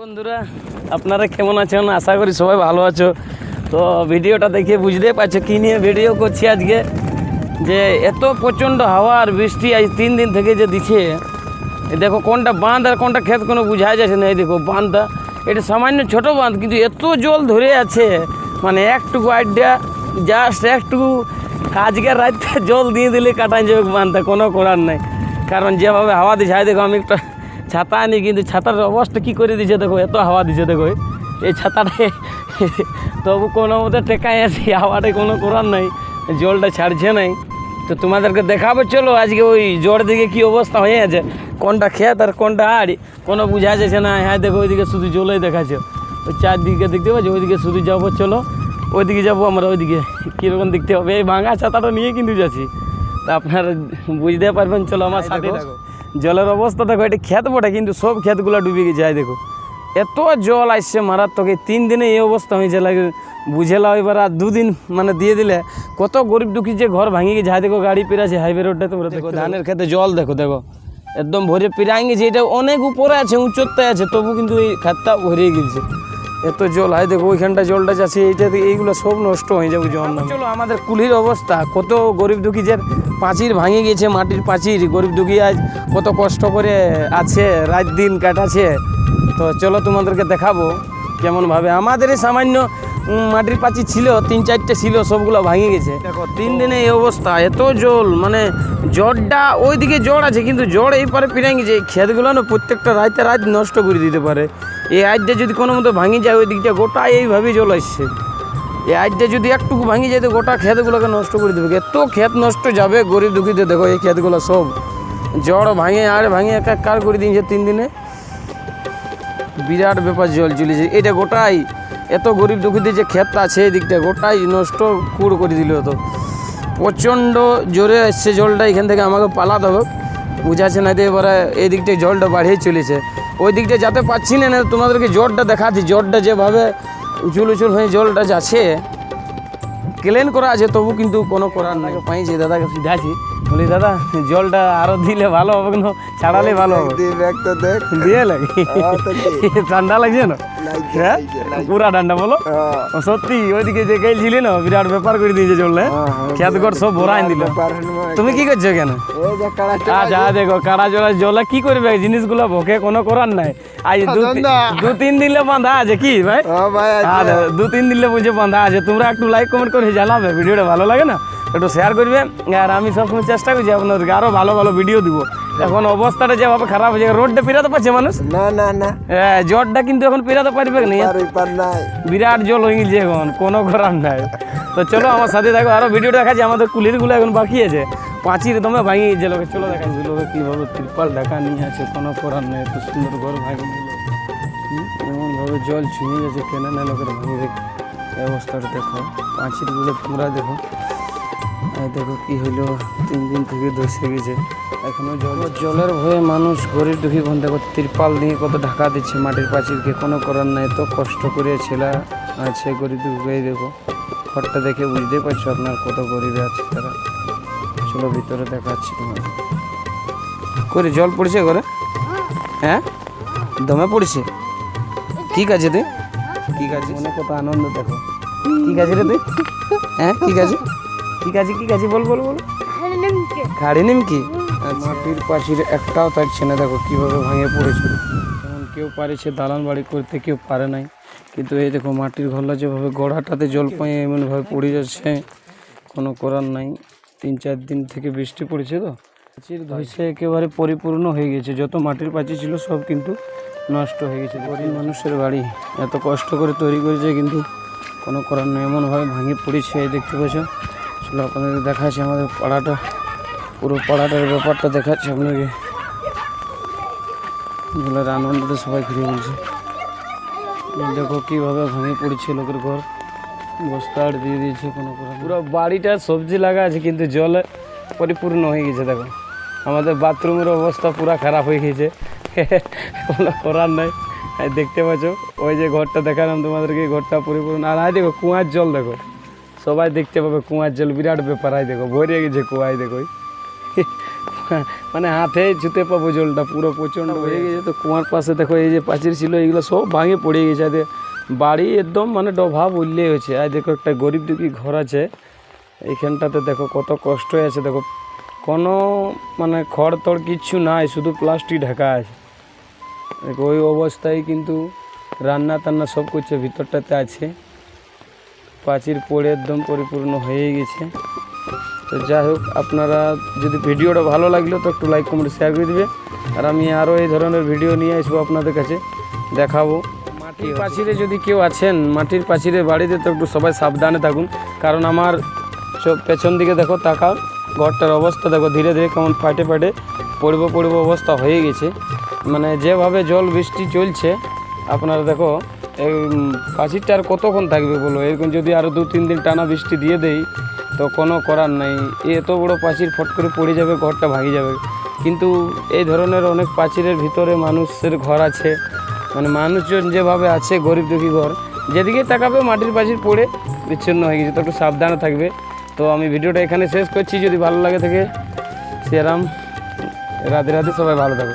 বন্ধুরা, আপনারা কেমন আছেন? আশা করি সবাই ভালো আছো। তো ভিডিওটা দেখে বুঝতে পারছ কী নিয়ে ভিডিও করছি আজকে। যে এত প্রচণ্ড হাওয়া আর বৃষ্টি আজ তিন দিন থেকে যে দিচ্ছে দেখো কোনটা বাঁধ আর কোনটা ক্ষেত কোনো বুঝা যাচ্ছে না। এই দেখো বাঁধটা, এটা সামান্য ছোট বাঁধ, কিন্তু এত জল ধরে আছে। মানে একটুকু আইডিয়া জাস্ট একটুকু আজকের রাতে জল দিয়ে দিলে কাটাই যাবে বাঁধটা, কোনো করার নাই। কারণ যেভাবে হাওয়া দিচ্ছে দেখো আমি একটা ছাতা আনি কিন্তু ছাতার অবস্থা কী করে দিচ্ছে দেখো এত হাওয়া দিচ্ছে দেখো। এই ছাতাটায় তবু কোনো মতে টেকাই আছি হাওয়াটাই কোনো করার নাই জলটা ছাড়ছে নাই। তো তোমাদেরকে দেখাবো চলো আজকে ওই জোর দিকে কি অবস্থা হয়ে আছে কোনটা ক্ষেত আর কোনটা আড়ি কোনো বুঝা যাচ্ছে না হ্যাঁ দেখো ওইদিকে শুধু জলই দেখাচ্ছে। ওই চারদিকে দেখতে পাচ্ছি ওইদিকে শুধু যাব চলো। ওইদিকে যাব আমরা ওইদিকে কীরকম দেখতে হবে এই ভাঙা ছাতাটা নিয়ে কিন্তু যাচ্ছি। তা আপনারা বুঝতে পারবেন চলো আমার সাথে জলের অবস্থা দেখো এটা ক্ষেত বটে কিন্তু সব ক্ষেতগুলো ডুবে গেছে আয় দেখো। এত জল আসছে মারাত্মক এই তিন দিনে এই অবস্থা হয়েছে লাগে বুঝেলা এবার আর দুদিন মানে দিয়ে দিলে কত গরিব দুঃখী যে ঘর ভাঙিয়ে গেছে দেখো গাড়ি পেরাছে হাইওয়ে রোডটা তো দেখো ধানের খেতে জল দেখো দেখো একদম ভরে পিরাই গেছে এটা অনেক উপরে আছে উঁচুতে আছে তবু কিন্তু এই খাতটা ভরে গেছে। এত জল, হয় দেখো ওইখানটা জলটা যাচ্ছে, এইটা এইগুলো সব নষ্ট হয়ে যাবে জল। চলো, আমাদের কুলির অবস্থা, কত গরিব দুঃখী যে পাঁচির ভাঙে গেছে মাটির পাঁচির। গরিব দুঃখী আজ কত কষ্ট করে আছে, রাত দিন কাটাছে তো চলো তোমাদেরকে দেখাবো কেমনভাবে। আমাদেরই সামান্য মাটির পাঁচির ছিল তিন চারটে ছিল সবগুলো ভাঙে গেছে। দেখো তিন দিনে এই অবস্থা এত জল মানে জ্বরটা ওইদিকে জ্বর আছে কিন্তু জ্বর এই পারে পিড়াই গেছে এই ক্ষেতগুলো না প্রত্যেকটা রাতে রাত নষ্ট করে দিতে পারে। এই আজটা যদি কোনো মতো ভাঙি যায় ওই দিকটা গোটা এইভাবেই জল আসছে। এই আজটা যদি একটুকু ভাঙি যায় তো গোটা ক্ষেতগুলোকে নষ্ট করে দেবে। এত ক্ষেত নষ্ট যাবে গরিব দুঃখীতে দেখো এই ক্ষেতগুলো সব। জ্বর ভাঙে আর ভাঙে এক এক কার করে দিয়েছে তিন দিনে। বিরাট ব্যাপার জল চলেছে। এটা গোটাই এত গরিব দুঃখীদের যে ক্ষেতটা আছে এই দিকটা, গোটাই নষ্ট কুড় করে দিল তো প্রচণ্ড জোরে এসছে জলটা, এখান থেকে আমাকে পালাতে হবে। বুঝাচ্ছে না তো এবারে এই জলটা বাড়িয়ে চলেছে। ওই দিকটা যাতে পাচ্ছি না না তোমাদেরকে জলটা দেখাচ্ছি। জলটা যেভাবে উচুল উচুল হয়ে জলটা যাচ্ছে ক্লেন করা আছে, তবু কিন্তু কোনো করার নাই। পাইছি, দাদাকে সিধাছি বলি দাদা জলটা আরও দিলে ভালো হবে কিন্তু ছাড়ালে ভালো হবে। দিয়ে লাগে। ঠান্ডা লাগছে না? হ্যাঁ। পুরা ঠান্ডা বলো। হ্যাঁ, সত্যি ওইদিকে যে গেছিলি না বিরাট ব্যাপার করে দিয়েছে হ্যাঁ, খেত ঘর সব ভরাই দিল। তুমি কি করছ কেন যে আচ্ছা দেখো কাড়া জলা জলা কি করবে? জিনিসগুলো ভোকে কোনো করার নাই। আজ দু তিন- দিলে বাঁধা আছে কি ভাই। আর দু তিন দিলে বুঝে বাঁধা আছে। তোমরা একটু লাইক কমেন্ট করে জানাবে। ভিডিওটা ভালো লাগে না? একটু শেয়ার করবে আর আমি সবসময় চেষ্টা করছি আপনাদেরকে আরও ভালো ভালো ভিডিও দিব। এখন অবস্থাটা যেভাবে খারাপ হয়ে যায় রোডটা পেরাতে পারছে মানুষ? না না না। হ্যাঁ জ্বরটা কিন্তু এখন পেরাতে পারবে না। বিরাট জল হয়ে গেছে এখন কোনো করার নাই। তো চলো আমার সাথে দেখো আরও ভিডিও দেখাচ্ছি আমাদের কুলিরগুলো এখন বাকি আছে। পাঁচির দমে ভাঙিয়ে গেছে লোকে চলো দেখা লোকে কীভাবে ত্রিপাল ঢাকা নিয়ে আছে কোনো করার নেই এত সুন্দর ঘর ভাঙে এমনভাবে জল ছুঁয়ে গেছে কেন না লোকের ভাঙে দেখ অবস্থাটা দেখো পাঁচিরগুলো পুরা দেখো। দেখো কি হলো? তিন দিন থেকে ধসে গেছে। এখনও জল জলের ভয়ে মানুষ গরিব দুঃখী বোন দেখো তিরপাল দিয়ে কত ঢাকা দিচ্ছে মাটির পাঁচিরকে কোনো করার নাই তো কষ্ট করে ছেলা আছে গরিব দুঃখী দেখো। ঘরটা দেখে বুঝতেই পারছ আপনার কত গরিবে আছে তারা। চলো ভিতরে দেখাচ্ছি তোমার করে জল পড়ছে ঘরে? হ্যাঁ? দমে পড়ছে? কি কাজে তুই? কি কাজে? মনে কত আনন্দ দেখো। কি কাজে রে তুই? হ্যাঁ কি কাজে? কি কাজে কি কাজে? বল বল বল। খাড়ি নিমকি। মাটির পাখির একটাও থাকছে না দেখো কীভাবে ভাঙে পড়েছে। যেমন কেউ পারেছে দালান বাড়ি করতে কেউ পারে নাই। কিন্তু এই দেখো মাটির ঘরলা যেভাবে গোড়াটাতে জল পায়ে এমনভাবে পড়ে যাচ্ছে কোনো করার নাই। তিন চার দিন থেকে বৃষ্টি পড়েছে তো। পাঁচির ধসে একেবারে পরিপূর্ণ হয়ে গেছে। যত মাটির পাঁচি ছিল সব কিন্তু নষ্ট হয়ে গেছে। গরিব মানুষের বাড়ি এত কষ্ট করে তৈরি করেছে কিন্তু কোনো করার নেই। এমনভাবে ভাঙে পড়েছে দেখতে পাচ্ছ। চলো আপনাদের দেখাচ্ছি, আমাদের পাড়াটা, পুরো পাড়াটার ব্যাপারটা দেখাচ্ছি আপনাকে। এগুলোর আনন্দতে সবাই ঘুরে বলছে। দেখো কীভাবে ভেঙে পড়েছে লোকের ঘর। বস্তা আর দিয়ে দিয়েছে কোনো করার পুরো বাড়িটা সবজি লাগা আছে, কিন্তু জলে পরিপূর্ণ হয়ে গেছে, দেখো। আমাদের বাথরুমের অবস্থা পুরা খারাপ হয়ে গেছে। কোনো করার নাই। দেখতে পাচ্ছ, ওই যে ঘরটা দেখালাম তোমাদেরকে, ঘরটা পরিপূর্ণ। আর দেখো কুয়ার জল, দেখো। সবাই দেখতে পাবে কুয়ার জল বিরাট ব্যাপার আয় দেখো ভরে গেছে কুয়ায় দেখো। মানে হাতে ছুতে পাবো জলটা পুরো প্রচণ্ড হয়ে গেছে তো কুয়ার পাশে দেখো এই যে প্রাচীর ছিল এগুলো সব ভাঙে পড়ে গেছে আর। বাড়ি একদম মানে ডভা বললেই হয়েছে আর দেখো একটা গরিব দুঃখী ঘর আছে। এইখানটাতে দেখো কত কষ্ট আছে দেখো। কোনো মানে খড় তড় কিচ্ছু নাই শুধু প্লাস্টিক ঢাকা আছে। দেখো ওই অবস্থায় কিন্তু রান্না টান্না সব কিছু ভিতরটাতে আছে। প্রাচীর পড়ে একদম পরিপূর্ণ হয়ে গেছে। তো যাই হোক আপনারা যদি ভিডিওটা ভালো লাগল তো একটু লাইক কমেন্ট শেয়ার করে দিবে। আর আমি আরও এই ধরনের ভিডিও নিয়ে আসব আপনাদের কাছে। দেখাবো। মাটির পাচিরে যদি কেউ আছেন মাটির পাচিরে বাড়িতে তো একটু সবাই সাবধানে থাকুন। কারণ আমার পেছন দিকে দেখো তাকাও। ঘরটার অবস্থা দেখো ধীরে ধীরে কেমন ফাটে ফাটে পড়ব পড়ব অবস্থা হয়ে গেছে। মানে যেভাবে জল বৃষ্টি চলছে আপনারা দেখো পাঁচিরটা আর কতক্ষণ থাকবে বলো? এরকম যদি আরও দু, তিন দিন টানা বৃষ্টি দিয়ে দেই, তো কোনো করার নাই। এত বড় পাঁচির ফট করে পড়ে যাবে, ঘরটা ভাঙি যাবে। কিন্তু এই ধরনের অনেক পাঁচিরের ভিতরে মানুষের ঘর আছে। মানে মানুষজন যেভাবে আছে, গরিব দুঃখী ঘর, যেদিকে তাকাবে মাটির পাঁচির পড়ে বিচ্ছিন্ন হয়ে গেছে। তো একটু সাবধানে থাকবে। তো আমি ভিডিওটা এখানে শেষ করছি। যদি ভালো লাগে থাকে শ্রীরাম রাধে রাধে, সবাই ভালো থাকো।